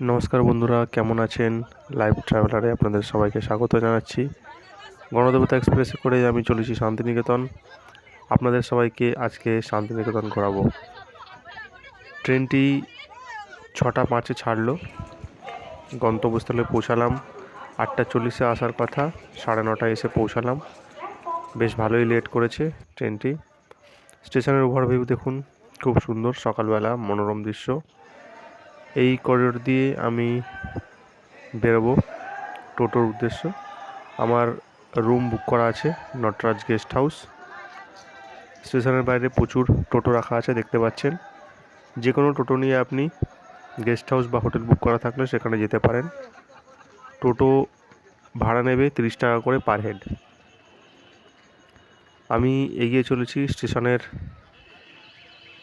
নমস্কার বন্ধুরা, কেমন আছেন? লাইভ ট্রাভেলারে আপনাদের সবাইকে স্বাগত জানাচ্ছি। গণদেবতা এক্সপ্রেসে করে আমি চলেছি শান্তিনিকেতন। আপনাদের সবাইকে আজকে শান্তিনিকেতন ঘোরাবো। ট্রেনটি ছটা পাঁচে ছাড়লো। গন্তব্যস্থলে পৌঁছালাম। আটটা চল্লিশে আসার কথা, সাড়ে নটায় এসে পৌঁছালাম। বেশ ভালোই লেট করেছে ট্রেনটি। স্টেশনের ওভারভিউ দেখুন, খুব সুন্দর, সকালবেলা মনোরম দৃশ্য। এই করিডোর দিয়ে আমি বেরোবো টোটোর উদ্দেশ্য। আমার রুম বুক করা আছে, নটরাজ গেস্ট হাউস স্টেশনের বাইরে প্রচুর টোটো রাখা আছে, দেখতে পাচ্ছেন। যে কোনো টোটো নিয়ে আপনি গেস্ট হাউস বা হোটেল বুক করা থাকলে সেখানে যেতে পারেন। টোটো ভাড়া নেবে তিরিশ টাকা করে পার হেড আমি এগিয়ে চলেছি স্টেশনের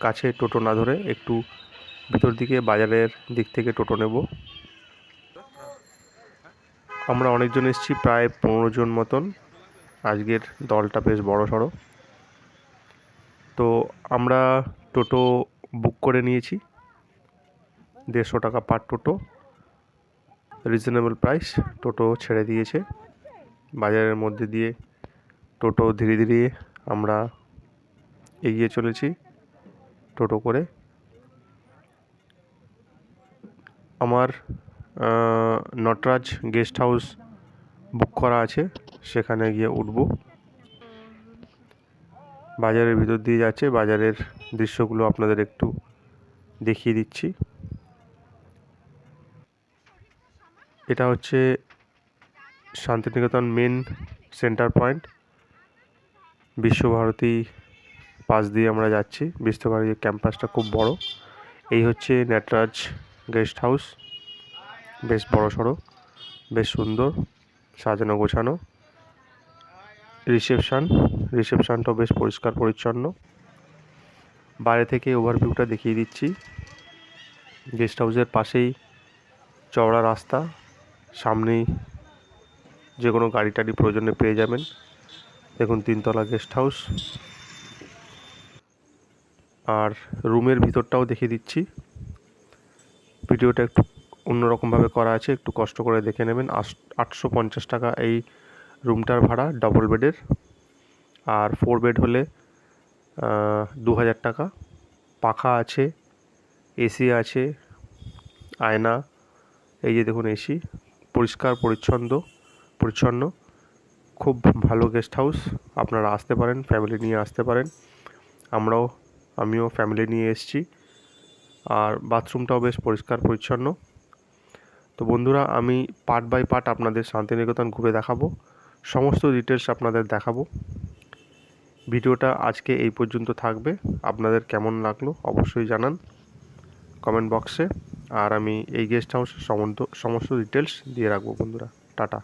কাছে টোটো না ধরে, একটু ভিতর দিকে বাজারের দিক থেকে টোটো নেব। আমরা অনেকজন এসেছি, প্রায় পনেরো জন মতন। আজকের দলটা বেশ বড় সড়ো। তো আমরা টোটো বুক করে নিয়েছি। দেড়শো টাকা পার টোটো। Reasonable price. টোটো ছেড়ে দিয়েছে। বাজারের মধ্যে দিয়ে টোটো ধীরে ধীরে আমরা এগিয়ে চলেছি টোটো করে। আমার নটরাজ গেস্ট হাউস বুক করা আছে, সেখানে গিয়ে উঠব। বাজারের ভিতর দিয়ে যাচ্ছে, বাজারের দৃশ্যগুলো আপনাদের একটু দেখিয়ে দিচ্ছি। এটা হচ্ছে Santiniketan main centre point. Visvabharati পাশ দিয়ে আমরা যাচ্ছি। বিশ্বভারতী ক্যাম্পাসটা খুব বড়। এই হচ্ছে নটরাজ গেস্ট হাউস। বেশ বড় সড়ো, বেশ সুন্দর, সাজানো গোছানো। রিসেপশান, রিসেপশানটাও বেশ পরিষ্কার পরিচ্ছন্ন। বাইরে থেকে ওভারভিউটা দেখিয়ে দিচ্ছি। গেস্ট হাউসের পাশেই চওড়া রাস্তা, সামনেই যে কোনো গাড়ি টাড়ি প্রয়োজনে পেয়ে যাবেন। দেখুন, তিনতলা গেস্ট হাউস। আর রুমের ভিতরটাও দেখিয়ে দিচ্ছি। ভিডিওটা একটু অন্যরকমভাবে করা আছে, একটু কষ্ট করে দেখে নেবেন। আটশো পঞ্চাশ টাকা এই রুমটার ভাড়া ডবল বেডের আর ফোর বেড হলে দু হাজার টাকা। পাখা আছে এসি আছে, আয়না, এই যে দেখুন এসি পরিষ্কার পরিচ্ছন্ন পরিচ্ছন্ন। খুব ভালো গেস্ট হাউস আপনারা আসতে পারেন ফ্যামিলি নিয়ে আসতে পারেন। আমরাও, আমিও ফ্যামিলি নিয়ে এসেছি। আর বাথরুমটাও বেশ পরিষ্কার, পরিচ্ছন্ন। তো বন্ধুরা, আমি পার্ট বাই পার্ট আপনাদের শান্তিনিকেতন ঘুরে দেখাবো। সমস্ত ডিটেলস আপনাদের দেখাবো। ভিডিওটা আজকে এই পর্যন্ত থাকবে। আপনাদের কেমন লাগল অবশ্যই জানান কমেন্ট বক্সে আর আমি এই গেস্ট হাউসের সমস্ত সমস্ত ডিটেলস দিয়ে রাখব বন্ধুরা। টাটা।